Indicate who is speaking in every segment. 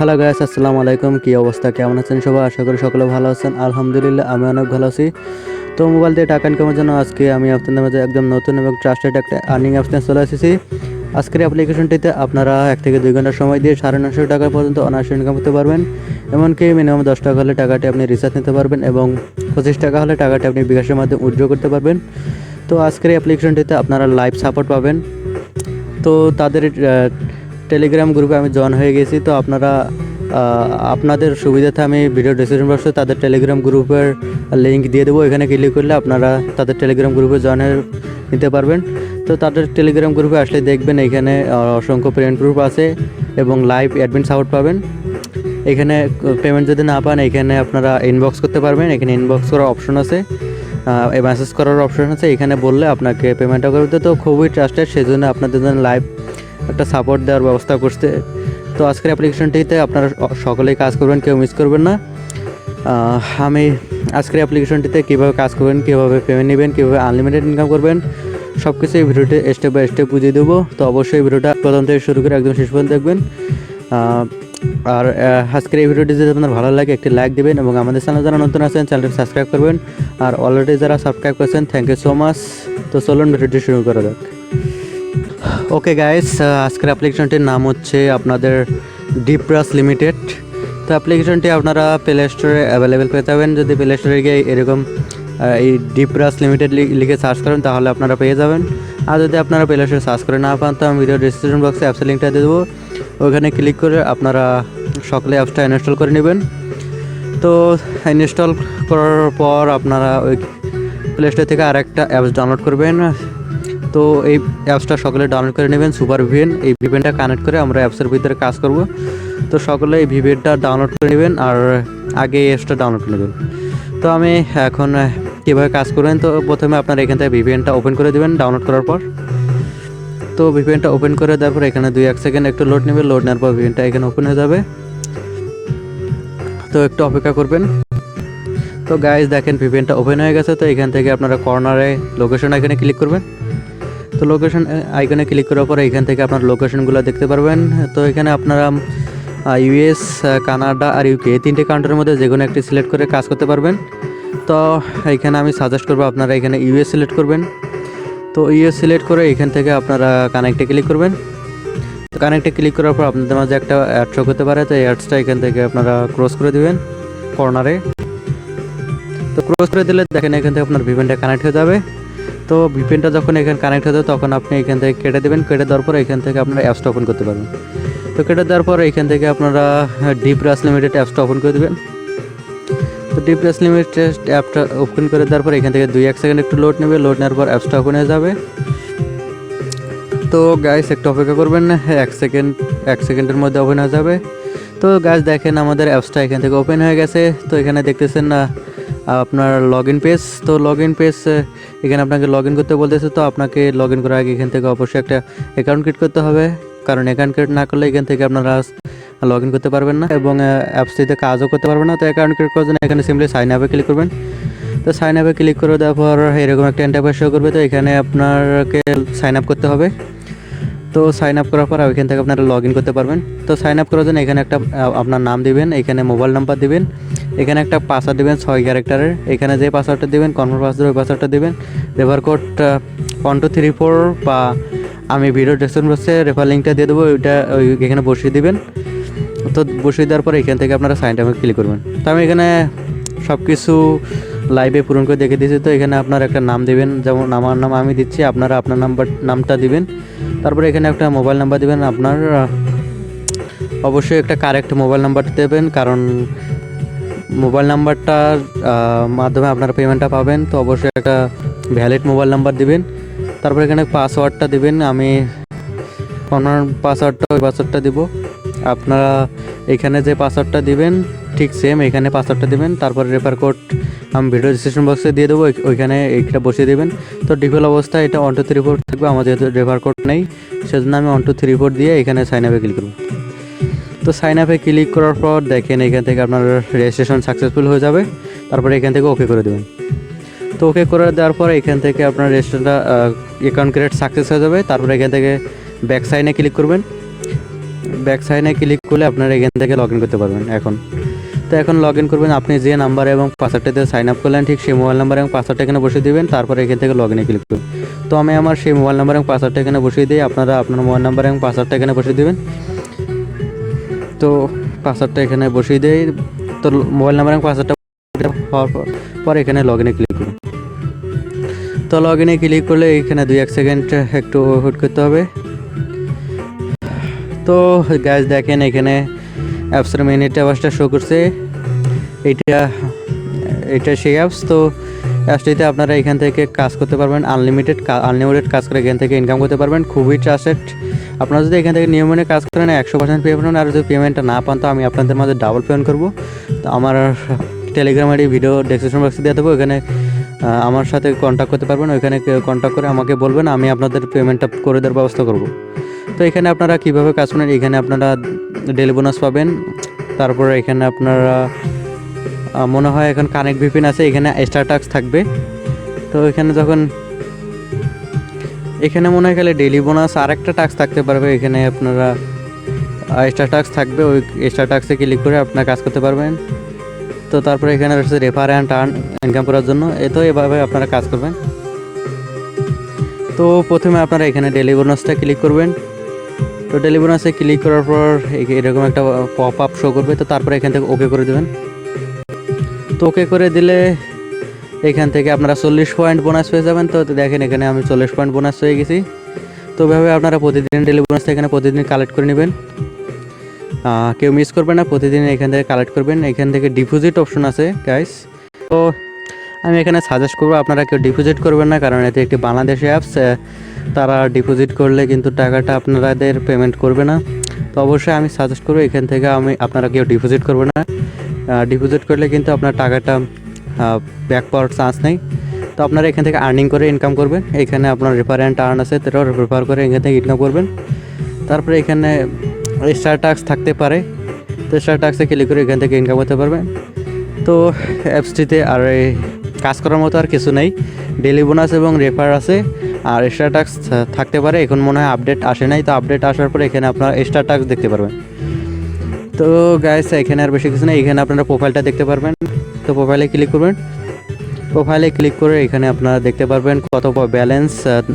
Speaker 1: Hello guys আসসালামু আলাইকুম। কী অবস্থা? কেমন আছেন সবাই? আশা করি সকলে ভালো আছেন। আলহামদুলিল্লাহ, আমি অনেক ভালো আছি। তো মোবাইল দিয়ে টাকা ইনকামের জন্য আজকে আমি আপনাদের মাঝে একদম নতুন এবং ট্রাস্টেড একটা আর্নিং অ্যাপস নিয়ে চলে এসেছি। আজকের অ্যাপ্লিকেশনটিতে আপনারা এক থেকে দুই ঘণ্টা সময় দিয়ে সাড়ে নশো টাকা পর্যন্ত অনার্স ইনকাম করতে পারবেন। এমনকি মিনিমাম দশ টাকা হলে টাকাটি আপনি রিচার্জ নিতে পারবেন এবং পঁচিশ টাকা হলে টাকাটি আপনি বিকাশের মাধ্যমে উইথড্র করতে পারবেন। তো আজকের অ্যাপ্লিকেশনটিতে আপনারা লাইভ সাপোর্ট পাবেন। তো তাদের টেলিগ্রাম গ্রুপে আমি জয়েন হয়ে গেছি, তো আপনারা আপনাদের সুবিধাতে আমি ভিডিও ডিসক্রিপশন বক্সে তাদের টেলিগ্রাম গ্রুপের লিঙ্ক দিয়ে দেবো। এখানে ক্লিক করলে আপনারা তাদের টেলিগ্রাম গ্রুপে জয়েন নিতে পারবেন। তো তাদের টেলিগ্রাম গ্রুপে আসলে দেখবেন এখানে অসংখ্য পেমেন্ট গ্রুপ আছে এবং লাইভ অ্যাডমিন সাপোর্ট পাবেন। এখানে পেমেন্ট যদি না পান, এখানে আপনারা ইনবক্স করতে পারবেন। এখানে ইনবক্স করার অপশন আছে। মেসেজ করার অপশন আছে। এখানে বললে আপনাকে পেমেন্টটা করে দিতে। তো খুবই ট্রাস্টেড সেই জন্য আপনাদের জন্য লাইভ একটা সাপোর্ট দেওয়ার ব্যবস্থা করছে। তো আজকের অ্যাপ্লিকেশনটিতে আপনারা সকলেই কাজ করবেন, কেউ মিস করবেন না। আমি আজকের অ্যাপ্লিকেশনটিতে কীভাবে কাজ করবেন, কীভাবে পেমেন্ট নেবেন, কীভাবে আনলিমিটেড ইনকাম করবেন সব কিছু এই ভিডিওতে স্টেপ বাই স্টেপ বুঝিয়ে দেবো। তো অবশ্যই ভিডিওটা প্রথম থেকে শুরু করে একদম শেষ পর্যন্ত দেখবেন। আর আজকের এই ভিডিওটি যদি আপনার ভালো লাগে, একটি লাইক দিবেন এবং আমাদের চ্যানেল যারা নতুন আছেন, চ্যানেলটি সাবস্ক্রাইব করবেন। আর অলরেডি যারা সাবস্ক্রাইব করেছেন থ্যাংক ইউ সো মাচ তো চলুন ভিডিওটি শুরু করা যাক। ওকে গাইস আজকের অ্যাপ্লিকেশনটির নাম হচ্ছে আপনাদের ডিপ্রাস লিমিটেড তো অ্যাপ্লিকেশনটি আপনারা প্লে স্টোরে অ্যাভেলেবেল পেয়ে যাবেন যদি প্লে স্টোরে গিয়ে এরকম এই ডিপ্রাস লিমিটেড লিখে সার্চ করেন, তাহলে আপনারা পেয়ে যাবেন। আর যদি আপনারা প্লে স্টোরে সার্চ করে না পান, তো আমি ভিডিও ডিসক্রিপশন বক্সে অ্যাপসের লিঙ্কটা দিয়ে দেবো। ওখানে ক্লিক করে আপনারা সকলে অ্যাপসটা ইনস্টল করে নেবেন। তো ইনস্টল করার পর আপনারা ওই প্লে স্টোর থেকে আরেকটা অ্যাপস ডাউনলোড করবেন। তো এই অ্যাপসটা সকলে ডাউনলোড করে নেবেন সুপার ভিভেন এই ভিভেনটা কানেক্ট করে আমরা অ্যাপসের ভিতরে কাজ করব। তো সকলে এই ভিভেনটা ডাউনলোড করে নেবেন আর আগে এই অ্যাপসটা ডাউনলোড করে নেবেন। তো আমি এখন কীভাবে কাজ করবেন? তো প্রথমে আপনারা এখান থেকে ভিভিএনটা ওপেন করে দেবেন ডাউনলোড করার পর। তো ভিভিএনটা ওপেন করে দেওয়ার পর এখানে দুই এক সেকেন্ড একটু লোড নেবে লোড নেওয়ার পর ভিভিএনটা এখানে ওপেন হয়ে যাবে। তো একটু অপেক্ষা করবেন। তো গাইজ দেখেন ভিভিএনটা ওপেন হয়ে গেছে। তো এখান থেকে আপনারা কর্নারে লোকেশন এখানে ক্লিক করবেন। তো লোকেশন আইকনে ক্লিক করার পরে এখান থেকে আপনার লোকেশনগুলো দেখতে পারবেন। তো এখানে আপনারা ইউএস কানাডা আর ইউকে এই তিনটে কান্ট্রির মধ্যে যে কোনো একটি সিলেক্ট করে কাজ করতে পারবেন। তো এখানে আমি সাজেস্ট করব আপনারা এখানে ইউএস সিলেক্ট করবেন। তো ইউএস সিলেক্ট করে এখান থেকে আপনারা কানেক্টে ক্লিক করবেন। তো কানেক্টে ক্লিক করার পর আপনাদের মাঝে একটা অ্যাড শো করতে পারে। তো এই অ্যাডসটা এখান থেকে আপনারা ক্রস করে দেবেন কর্নারে তো ক্রস করে দিলে দেখেন এখান থেকে আপনার ভিভেনটা কানেক্ট হয়ে যাবে। তো ভিপিএনটা যখন এখানে কানেক্ট হয়ে যাবে তখন আপনি এখান থেকে কেটে দেবেন। কেটে দেওয়ার পর এখান থেকে আপনারা অ্যাপসটা ওপেন করতে পারবেন। তো কেটে দেওয়ার পর এখান থেকে আপনারা ডিপ রাস লিমিটেড অ্যাপসটা ওপেন করে দেবেন। তো ডিপ রাস লিমিটেড অ্যাপটা ওপেন করে দেওয়ার পর এখান থেকে দুই এক সেকেন্ড একটু লোড নেবে। লোড নেওয়ার পর অ্যাপসটা ওপেন হয়ে যাবে। তো গাইস একটু অপেক্ষা করবেন না এক সেকেন্ড এক সেকেন্ডের মধ্যে ওপেন হয়ে যাবে। তো গাছ দেখেন আমাদের অ্যাপসটা এখান থেকে ওপেন হয়ে গেছে। তো এখানে দেখতেছেন না আপনার লগ ইন পেজ তো লগ ইন পেজ এখানে আপনাকে লগ ইন করতে বলতেছে, তো আপনাকে লগ ইন করার আগে এখান থেকে অবশ্যই একটা অ্যাকাউন্ট ক্রিয়েট করতে হবে। কারণ অ্যাকাউন্ট ক্রিয়েট না করলে এখান থেকে আপনারা লগ ইন করতে পারবেন না, এবং অ্যাপসটিতে কাজও করতে পারবেন না। তো অ্যাকাউন্ট ক্রিয়েট করার জন্য এখানে সিম্পলি সাইন আপে ক্লিক করবেন। তো সাইন আপে ক্লিক করে দেওয়ার পর এরকম একটা ইন্টারফেস শো করবে, তো এখানে আপনাকে সাইন আপ করতে হবে। তো সাইন আপ করার পর ওইখান থেকে আপনারা লগ ইন করতে পারবেন। তো সাইন আপ করার জন্য এখানে একটা আপনার নাম দিবেন, এখানে মোবাইল নাম্বার দিবেন, এখানে একটা পাসওয়ার্ড দিবেন ছয় ক্যারেক্টারের এখানে যে পাসওয়ার্ডটা দিবেন কনফার্ম পাসওয়ার্ড ওই পাসওয়ার্ডটা দিবেন। Refer code one two three four বা আমি ভিডিও ডেসক্রিপশন বক্সে রেফার লিঙ্কটা দিয়ে দেবো, ওইটা ওই এখানে বসিয়ে দিবেন। তো বসিয়ে দেওয়ার পর এখান থেকে আপনারা সাইন আপে ক্লিক করবেন। তো আমি এখানে সব কিছু লাইভে পূরণ করে দেখে দিয়েছি। তো এখানে আপনার একটা নাম দেবেন, যেমন আমার নাম আমি দিচ্ছি, আপনারা আপনার নাম্বার, নামটা দিবেন। তারপরে এখানে একটা মোবাইল নাম্বার দিবেন, আপনার অবশ্যই একটা কারেক্ট মোবাইল নাম্বার দেবেন, কারণ মোবাইল নাম্বারটার মাধ্যমে আপনারা পেমেন্টটা পাবেন, তো অবশ্যই একটা ভ্যালিড মোবাইল নাম্বার দিবেন। তারপর এখানে পাসওয়ার্ডটা দিবেন, আমি আপনার পাসওয়ার্ডটা ওই পাসওয়ার্ডটা দিব। আপনারা এখানে যে পাসওয়ার্ডটা দিবেন, ঠিক সেম এখানে পাসওয়ার্ডটা দিবেন, তারপর রেফার কোড আমি ভিডিও ডিসক্রিপশন বক্সে দিয়ে দেবো ওইখানে এইটা বসিয়ে দেবেন। তো ডিফল্ট অবস্থায় এটা ওয়ান টু থ্রি ফোর থাকবে, আমার যেহেতু রেফার কোড নেই, সেজন্য আমি ওয়ান টু থ্রি ফোর দিয়ে এখানে সাইন আপে ক্লিক করব। তো সাইন আপে ক্লিক করার পর দেখেন এখান থেকে আপনার রেজিস্ট্রেশন সাকসেসফুল হয়ে যাবে, তারপরে এখান থেকে ওকে করে দেবেন। তো ওকে করে দেওয়ার পর এখান থেকে আপনার রেজিস্ট্রেশনটা অ্যাকাউন্ট ক্রিয়েট সাকসেস হয়ে যাবে, তারপরে এখান থেকে ব্যাক সাইনে ক্লিক করবেন। ব্যাক সাইনে ক্লিক করলে আপনারা এখান থেকে লগ ইন করতে পারবেন, এখন। তো এখন লগ ইন করবেন, আপনি যে নাম্বার এবং পাসওয়ার্ডটাতে সাইন আপ করলেন, ঠিক সেই মোবাইল নাম্বার এবং পাসওয়ার্ডটা এখানে বসিয়ে দিবেন, তারপরে এখান থেকে লগ ইনে ক্লিক করুন। তো আমি আমার সেই মোবাইল নাম্বার এবং পাসওয়ার্ডটা এখানে বসিয়ে দিই, আপনারা আপনার মোবাইল নাম্বার এবং পাসওয়ার্ডটা এখানে বসিয়ে দিবেন। তো পাসওয়ার্ডটা এখানে বসিয়ে দেই, তো মোবাইল নাম্বার এবং পাসওয়ার্ডটা হওয়ার পর এখানে লগ ইনে ক্লিক করুন। তো লগ ইনে ক্লিক করলে এখানে দুই এক সেকেন্ড একটু ওয়েট করতে হবে। তো গ্যাস দেখেন এখানে অ্যাপসের মেন অ্যাপসটা শো করছে। এটা এটা সেই অ্যাপস তো অ্যাপসটিতে আপনারা এখান থেকে কাজ করতে পারবেন। আনলিমিটেড আনলিমিটেড কাজ করে এখান থেকে ইনকাম করতে পারবেন। খুবই ট্রাস্টেড আপনারা যদি এখান থেকে নিয়মনে কাজ করেন, একশো পার্সেন্ট পে পাবেন আর যদি পেমেন্টটা না পান, তো আমি আপনাদের মাঝে ডাবল পেমেন্ট করব। তো আমার টেলিগ্রাম আইডি ভিডিও ডেসক্রিপশন বক্সে দিয়ে দেবো। ওখানে আমার সাথে কন্ট্যাক্ট করতে পারবেন। ওইখানে কন্ট্যাক্ট করে আমাকে বলবেন। আমি আপনাদের পেমেন্টটা করে দেওয়ার ব্যবস্থা করব। তো এখানে আপনারা কীভাবে কাজ করেন? এখানে আপনারা ডেলি বোনাস পাবেন। তারপরে এখানে আপনারা মনে হয় এখন কানেক্ট ভিপিন আছে, এখানে এক্সট্রা টাক্স থাকবে। তো এখানে যখন, এখানে মনে হয় গেলে ডেলি বোনাস আর একটা টাক্স থাকতে পারবে। এখানে আপনারা এক্সট্রা টাক্স থাকবে, ওই এক্সট্রা টাক্সে ক্লিক করে আপনার কাজ করতে পারবেন। তো তারপরে এখানে রয়েছে রেফার অ্যান্ড টার্ন ইনকাম করার জন্য। এ তো এভাবে আপনারা কাজ করবেন। তো প্রথমে আপনারা এখানে ডেলি বোনাসটা ক্লিক করবেন। তো ডেলি বোনাসে ক্লিক করার পর এরকম একটা পপ আপ শো করবে, তো তারপরে এখান থেকে ওকে করে দেবেন। তো ওকে করে দিলে এখান থেকে আপনারা চল্লিশ পয়েন্ট বোনাস পেয়ে যাবেন। তো দেখেন এখানে আমি চল্লিশ পয়েন্ট বোনাস পেয়ে গেছি। তো ওইভাবে আপনারা প্রতিদিন ডেলি এখানে প্রতিদিন কালেক্ট করে নেবেন। কেউ মিস করবেন না, প্রতিদিন এখান থেকে কালেক্ট করবেন। এখান থেকে ডিপোজিট অপশন আছে গাইস তো আমি এখানে সাজেস্ট করব, আপনারা কেউ ডিপোজিট করবেন না, কারণ এটি একটি বাংলাদেশি অ্যাপস তারা ডিপোজিট করলে কিন্তু টাকাটা আপনাদের পেমেন্ট করবে না। তো অবশ্যই আমি সাজেস্ট করব, এখান থেকে আমি, আপনারা কেউ ডিপোজিট করবে না। ডিপোজিট করলে কিন্তু আপনার টাকাটা ব্যাক পাওয়ার চান্স নেই। তো আপনারা এখান থেকে আর্নিং করে ইনকাম করবেন। এখানে আপনার রেফার অ্যান্ড আর্ন আছে তারাও রেফার করে এখান থেকে ইনকাম করবেন। তারপরে এখানে স্টার টাক্স থাকতে পারে। তো স্টার টাক্সে ক্লিক করে এখান থেকে ইনকাম করতে পারবেন। তো অ্যাপসটিতে আর কাজ করার মতো আর কিছু নেই। ডেলি বোনাস এবং রেফার আছে। আর এক্সট্রা টাক্স থাকতে পারে। এখন মনে হয় আপডেট আসে নাই। তো আপডেট আসার পরে এখানে আপনারা এক্সট্রা টাক্স দেখতে পারবেন। তো গাইস এখানে আর বেশি কিছু নেই। এখানে আপনারা প্রোফাইলটা দেখতে পারবেন। তো প্রোফাইলে ক্লিক করবেন। প্রোফাইলে ক্লিক করে এখানে আপনারা দেখতে পারবেন কত ব্যালেন্স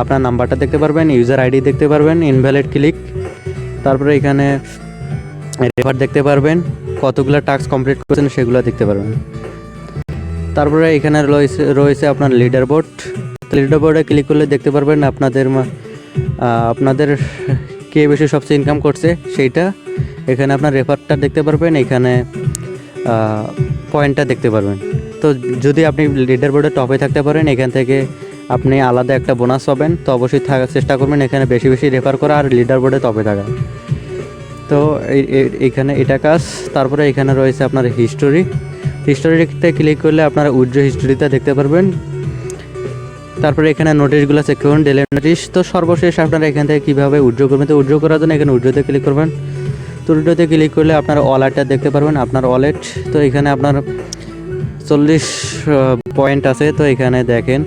Speaker 1: আপনার নাম্বারটা দেখতে পারবেন ইউজার আইডি দেখতে পারবেন ইনভ্যালিড ক্লিক তারপরে এখানে রেফার দেখতে পারবেন। কতগুলো টাস্ক কমপ্লিট করেছেন সেগুলো দেখতে পারবেন। তারপরে এখানে রয়েছে রয়েছে আপনার লিডার বোর্ড লিডার বোর্ডে ক্লিক করলে দেখতে পারবেন আপনাদের আপনাদের কে বেশি সবচেয়ে ইনকাম করছে সেইটা। এখানে আপনার রেফারটা দেখতে পারবেন, এখানে পয়েন্টটা দেখতে পারবেন। তো যদি আপনি লিডার বোর্ডে টপে থাকতে পারেন, এখান থেকে আপনি আলাদা একটা বোনাস পাবেন। তো অবশ্যই থাকার চেষ্টা করবেন, এখানে বেশি বেশি রেফার করা আর লিডার বোর্ডে টপে থাকা। তো এই- এই- এইখানে এটা কাজ। তারপরে এখানে রয়েছে আপনার হিস্টোরি হিস্টোরিতে ক্লিক করলে আপনারা উইড্রো হিস্টোরিটা দেখতে পারবেন। তারপরে এখানে নোটিশগুলো চেক করুন ডেলি নোটিশ তো সর্বশেষ আপনারা এখান থেকে কীভাবে উইড্রো করবেন? তো উইড্রো করার জন্য এখানে উইড্রোতে ক্লিক করবেন। তো উইড্রোতে ক্লিক করলে আপনার ওয়ালেটটা দেখতে পারবেন, আপনার ওয়ালেট তো এখানে আপনার চল্লিশ পয়েন্ট আছে, তো এখানে দেখেন।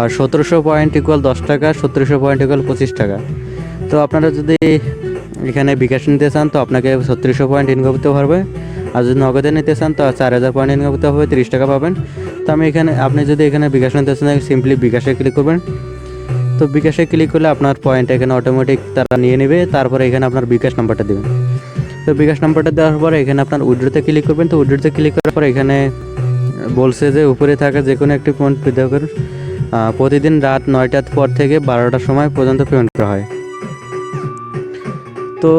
Speaker 1: আর সতেরোশো পয়েন্ট ইকুয়াল দশ টাকা, সতেরোশো পয়েন্ট ইকুয়াল পঁচিশ টাকা। তো আপনারা যদি এখানে বিকাশ নিতে চান, তো আপনাকে ছত্রিশশো পয়েন্ট ইনকাম করতে পারবে। আর যদি নগদে নিতে চান, তো চার হাজার পয়েন্ট ইনকাম করতে হবে, তিরিশ টাকা পাবেন। তো আমি এখানে, আপনি যদি এখানে বিকাশ নিতে চান সিম্পলি বিকাশে ক্লিক করবেন। তো বিকাশে ক্লিক করলে আপনার পয়েন্ট এখানে অটোমেটিক তারা নিয়ে নেবে, তারপরে এখানে আপনার বিকাশ নাম্বারটা দেবেন তো বিকাশ নাম্বারটা দেওয়ার পরে এখানে আপনার উইড্রোতে ক্লিক করবেন। তো উইড্রোতে ক্লিক করার পর এখানে বলছে যে, উপরে থাকা যে কোনো একটি পয়েন্ট বিদ্যা করুন প্রতিদিন রাত নয়টার পর থেকে বারোটার সময় পর্যন্ত পেমেন্ট করা হয়। তো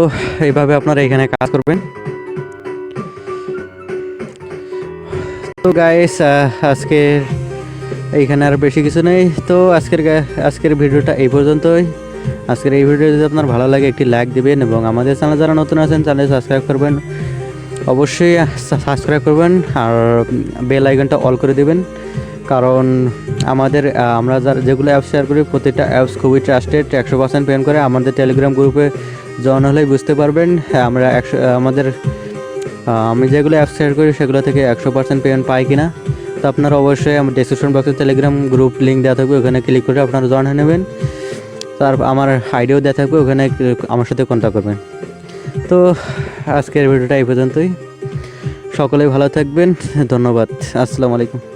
Speaker 1: এইভাবে আপনারা এখানে কাজ করবেন। তো গাইস আজকে এইখানে আর বেশি কিছু নেই। তো আজকের আজকের ভিডিওটা এই পর্যন্তই। আজকের এই ভিডিও যদি আপনার ভালো লাগে, একটি লাইক দিবেন এবং আমাদের চ্যানেল যারা নতুন আছেন চ্যানেল সাবস্ক্রাইব করবেন। অবশ্যই সাবস্ক্রাইব করবেন আর বেল আইকনটা অল করে দিবেন। কারণ আমাদের আমরা যারা যেগুলো অ্যাপস শেয়ার করি, প্রতিটা অ্যাপস খুবই ট্রাস্টেড একশো পার্সেন্ট পেমেন্ট করে। আমাদের টেলিগ্রাম গ্রুপে জয়েন হলেই বুঝতে পারবেন। হ্যাঁ আমরা একশো, আমাদের আমি যেগুলো অ্যাপস শেয়ার করি সেগুলো থেকে একশো পার্সেন্ট পেমেন্ট পাই কিনা? তো আপনারা অবশ্যই আমার ডিসক্রিপশন বক্সে টেলিগ্রাম গ্রুপ লিঙ্ক দেওয়া থাকবে, ওখানে ক্লিক করে আপনারা জয়েন হয়ে নেবেন। তার আমার আইডিও দেওয়া থাকবে, ওখানে আমার সাথে কন্ট্যাক্ট করবেন। তো আজকের ভিডিওটা এই পর্যন্তই। সকলেই ভালো থাকবেন, ধন্যবাদ। আসসালামু আলাইকুম।